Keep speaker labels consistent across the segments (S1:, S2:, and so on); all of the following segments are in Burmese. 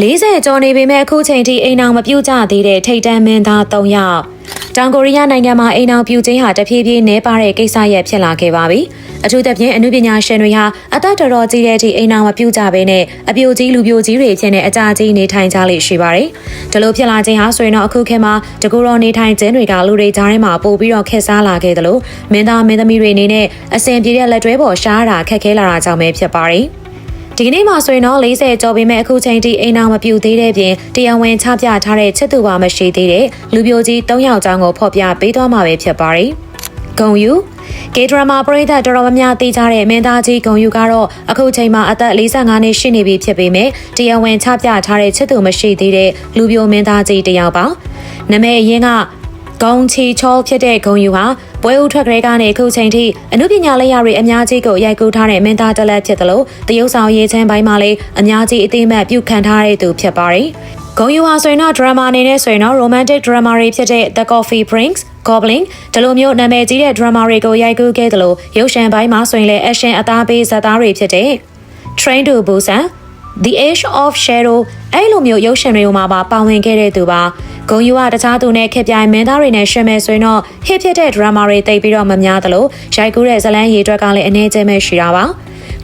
S1: 40ကျော်နေပေမဲ့အခုချိန်ထိအိမ်အောင်မပြုတ်ကြသေးတဲ့ထိတ်တန့်မင်းသား3ယောက်တောင်ကိုရီးယားနိုင်ငံမှာအိမ်အောင်ပြုတ်ခြင်းဟာတဖြည်းဖြည်းနည်းပါတဲ့ကိစ္စရပ်ဖြစ်လာခဲ့ပါပြီ။အထူးသဖြင့်အမှုပညာရှင်တွေဟာအသက်တော်တော်ကြီးတဲ့အထိအိမ်အောင်မပြုတ်ကြဘဲနဲ့အပြိုကြီးလူပြိုကြီးတွေဖြစ်နေအကြကြီးနေထိုင်ကြလိမ့်ရှိပါတယ်။ဒီလိုဖြစ်လာခြင်းဟာဆိုရင်တော့အခုခေတ်မှာတကူတော်နေထိုင်ခြင်းတွေကလူတွေကြားထဲမှာပို့ပြီးတော့ခက်စားလာခဲ့တယ်လို့မင်းသားမင်းသမီးတွေအနေနဲ့အဆင်ပြေတဲ့လက်တွဲပေါ်ရှားတာခက်ခဲလာတာကြောင့်ပဲဖြစ်ပါတယ်။ ဒီကနေ့မှဆိုရင်တော့40ကျော်ပေမဲ့အခုချိန်ထိအိမ်အောင်မပြူသေးတဲ့ပြင်တရားဝင်ချပြထားတဲ့ချစ်သူပါမရှိသေးတဲ့လူပြိုကြီး၃ယောက်ကျောင်းကိုဖော်ပြပေးသွားမှာပဲဖြစ်ပါတယ်။ဂုံယူကေဒရမာပရိသတ်တော်တော်များများသိကြတဲ့မင်းသားကြီးဂုံယူကတော့အခုချိန်မှာအသက်45နှစ်ရှိနေပြီဖြစ်ပေမဲ့တရားဝင်ချပြထားတဲ့ချစ်သူမရှိသေးတဲ့လူပြိုမင်းသားကြီးတစ်ယောက်ပါ။နမဲအရင်ကဂုံချီချောဖြစ်တဲ့ဂုံယူဟာ ပွဲဦးထွက်ကလေးကနေအခုချိန်ထိအမှုပညာလက်ရာတွေအများကြီးကိုရိုက်ကူးထားတဲ့မင်းသားတစ်လက်ဖြစ်တယ်လို့တရုတ်ဆောင်ရေးချင်းပိုင်းမှာလည်းအများကြီးအသိအမှတ်ပြုခံထားတဲ့သူဖြစ်ပါတယ်။ဂုံယူဟာဆိုရင်တော့ drama အနေနဲ့ဆိုရင်တော့ romantic drama တွေဖြစ်တဲ့ The Coffee Prince Goblin ဒီလိုမျိုးနာမည်ကြီးတဲ့ drama တွေကိုရိုက်ကူးခဲ့တယ်လို့ရုပ်ရှင်ပိုင်းမှာဆိုရင်လည်း action အသားပေးဇာတ်သားတွေဖြစ်တဲ့ Train to Busan The Age of Shadow အဲ့လိုမျိုးရုပ်ရှင်တွေမှာပါပါဝင်ခဲ့တဲ့သူပါဂုံယူကတခြားသူနဲ့ခက်ပြိုင်မင်းသားတွေနဲ့ရှင်မယ်ဆိုရင်တော့ hit ဖြစ်တဲ့ drama တွေတိတ်ပြီးတော့မများသလိုရိုက်ကူးတဲ့ဇလန်းရေအတွက်ကလည်းအနေကျဲမဲ့ရှိတာပါ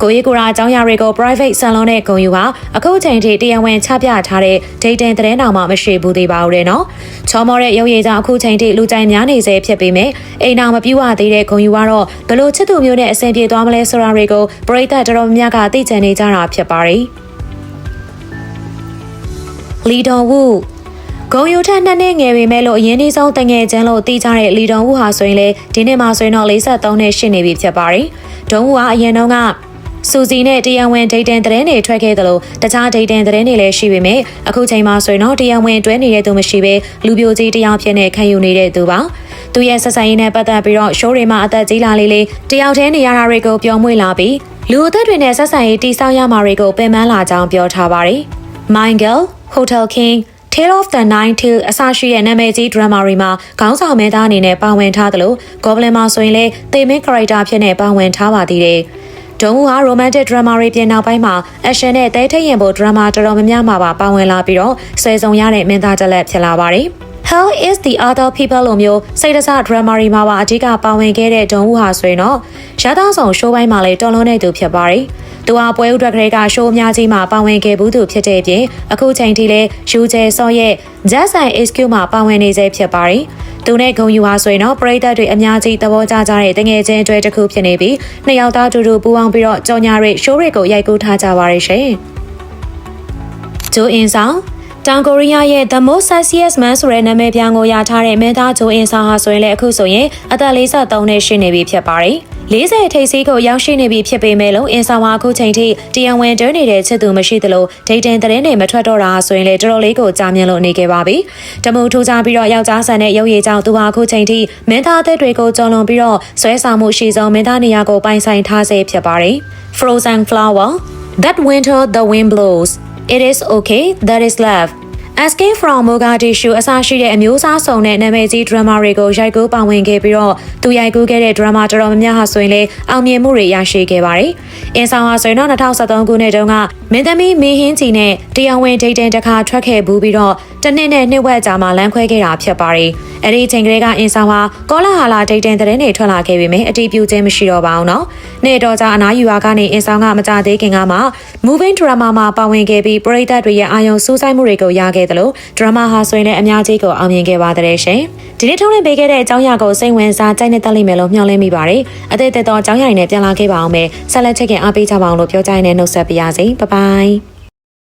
S1: ကိုရီကိုရာအကြောင်းအရာတွေကို private ဆန်လုံးတဲ့ဂုံယူဟာအခုချိန်ထိတရားဝင်ချပြထားတဲ့ dating သတင်းတောင်မှမရှိဘူးသေးပါဘူးတဲ့နော်။ချောမောတဲ့ရုပ်ရည်ကြောင့်အခုချိန်ထိလူကြိုက်များနေစေဖြစ်ပေမဲ့အိမ်တော်မပြူဝသေးတဲ့ဂုံယူကတော့ဘလို့ချစ်သူမျိုးနဲ့အဆင်ပြေသွားမလဲဆိုတာတွေကိုပရိသတ်တော်တော်များများကသိချင်နေကြတာဖြစ်ပါတယ်။ လီဒေါ်ဝူဂုံယူထက်နှစ်နှစ်ငယ်ပေမဲ့လို့အရင်နှီးဆုံးတငယ်ချင်းလို့သိကြတဲ့လီဒေါ်ဝူဟာဆိုရင်လေဒီနေ့မှဆိုရင်တော့43နှစ်ရှိနေပြီဖြစ်ပါတယ်။ဒုံဝူဟာအရင်တုန်းကစူစီနဲ့တရားဝင်ဒိတ်တန်သတင်းတွေထွက်ခဲ့သလိုတခြားဒိတ်တန်သတင်းတွေလည်းရှိပေမဲ့အခုချိန်မှာဆိုရင်တော့တရားဝင်တွဲနေတဲ့သူမရှိဘဲလူပြိုကြီးတရားဖြစ်နေခံယူနေတဲ့သူပါသူရဲ့ဆက်ဆံရေးနဲ့ပတ်သက်ပြီးတော့ရှိုးတွေမှာအသက်ကြီးလာလေးလေးတယောက်တည်းနေရတာတွေကိုပြောမွေ့လာပြီးလူအသက်တွေနဲ့ဆက်ဆံရေးတိစောက်ရမှာတွေကိုပင်ပန်းလာကြောင်းပြောထားပါတယ်။ Mind Girl Hotel King Tale of the Nine Tail အစရှိတဲ့နာမည်ကြီး drama တွေမှာခေါင်းဆောင်မဲသားအနေနဲ့ပါဝင်ထားသလို Goblin မှာဆိုရင်လည်းသေမင်း character ဖြစ်နေပါဝင်ထားပါသေးတယ်။ဒုံဦးဟာ romantic drama တွေပြင်နောက်ပိုင်းမှာ action နဲ့တဲထိတ်ရင်ဖို့ drama တော်တော်များများမှာပါပါဝင်လာပြီးတော့ဆွဲဆောင်ရတဲ့မင်းသားတစ်လက်ဖြစ်လာပါတယ်။ Hell is the other people လိုမျိုးစိတ်တစ drama တွေမှာပါအဓိကပါဝင်ခဲ့တဲ့ဒုံဦးဟာဆိုရင်တော့ရသားဆောင် show ပိုင်းမှာလည်းတော်လုံးတဲ့သူဖြစ်ပါတယ်။သူဟာပွဲဥထွက်ကလေးက show အများကြီးမှာပါဝင်ခဲ့ဘူးသူဖြစ်တဲ့အပြင်အခုချိန်ထိလည်းယူချယ်စော့ရဲ့ Just and SQ မှာပါဝင်နေစေဖြစ်ပါတယ်။သူနဲ့ဂုံယူဟာဆိုရင်တော့ပရိသတ်တွေအများကြီးသဘောကျကြတဲ့တငယ်ချင်းအတွဲတစ်ခုဖြစ်နေပြီးနှစ်ယောက်သားတူတူပူးပေါင်းပြီးတော့ကြော်ညာတွေ show တွေကိုရိုက်ကူးထားကြပါရရှင်။ဂျိုအင်ဆောင် တောင်ကိုရီးယားရဲ့ The Most Sexiest Man ဆိုတဲ့နာမည်ပြောင်းကိုရထားတဲ့မင်းသားဂျိုအင်ဆောင်ဟာဆိုရင်လည်းအခုဆိုရင်အသက်43နှစ်ရှိနေပြီဖြစ်ပါတယ်။40ထိပ်စီးကိုရောက်ရှိနေပြီဖြစ်ပေမဲ့လို့အင်ဆောင်ဟာအခုချိန်ထိတရားဝင်တွဲနေတဲ့ချစ်သူမရှိသလိုဒိတ်တင်သတင်းတွေမထွက်တော့တာဆိုရင်လည်းတော်တော်လေးကိုကြာမြင့်လို့နေခဲ့ပါပြီ။တမူထိုးကြပြီးတော့ယောက်ျားဆန်တဲ့ရုပ်ရည်ကြောင့်သူဟာအခုချိန်ထိမင်းသားအသက်တွေကိုကျော်လွန်ပြီးတော့ဆွဲဆောင်မှုရှိဆုံးမင်းသားနေရာကိုပိုင်ဆိုင်ထားစေဖြစ်ပါတယ်။ Frozen Flower That winter the wind blows It is okay that is love Escape from Mogadishu အစရှိတဲ့အမျိုးအစားစုံတဲ့နာမည်ကြီး drama တွေကိုရိုက်ကူးပါဝင်ခဲ့ပြီးတော့သူရိုက်ကူးခဲ့တဲ့ drama တော်တော်များများဟာဆိုရင်လည်းအောင်မြင်မှုတွေရရှိခဲ့ပါတယ်။အင်ဆောင်ဟာဆိုရင်တော့2013ခုနှစ်တုန်းကမင်းသမီးမင်းဟင်းကြီးနဲ့တရားဝင်ဒိတ်တင်တစ်ခါထွက်ခဲ့ဘူးပြီးတော့တနှစ်နဲ့နှစ်ဝက်ကြာမှလမ်းခွဲခဲ့တာဖြစ်ပါတယ်။အဲဒီအချိန်ကလေးကအင်ဆောင်ဟာကောလာဟာလာဒိတ်တင်တဲ့တွေထွက်လာခဲ့ပေမဲ့အတီးပြူခြင်းမရှိတော့ပါဘူးနော်။နေ့တော်ကြာအနားယူရာကနေအင်ဆောင်ကမကြသေးခင်ကမှ moving drama မှာပါဝင်ခဲ့ပြီးပရိသတ်တွေရဲ့အာရုံစူးစိုက်မှုတွေကိုရခဲ့တယ်လို့ဒရမာဟာဆိုရင်လည်းအများကြီးကိုအောင်မြင်ခဲ့ပါတဲ့ရှင်။ဒီနေ့ထုတ်လွှင့်ပေးခဲ့တဲ့အကြောင်းအရာကိုစိတ်ဝင်စားကြိုက်နေတတ်လိမ့်မယ်လို့မျှော်လင့်မိပါတယ်။အသေးသေးသောအကြောင်းအရာတွေနဲ့ပြန်လာခဲ့ပါအောင်မယ်။ဆက်လက်ချက်ခင်အားပေးကြပါအောင်လို့ပြောကြရတဲ့နှုတ်ဆက်ပါရစေ။ဘိုင်ဘိုင်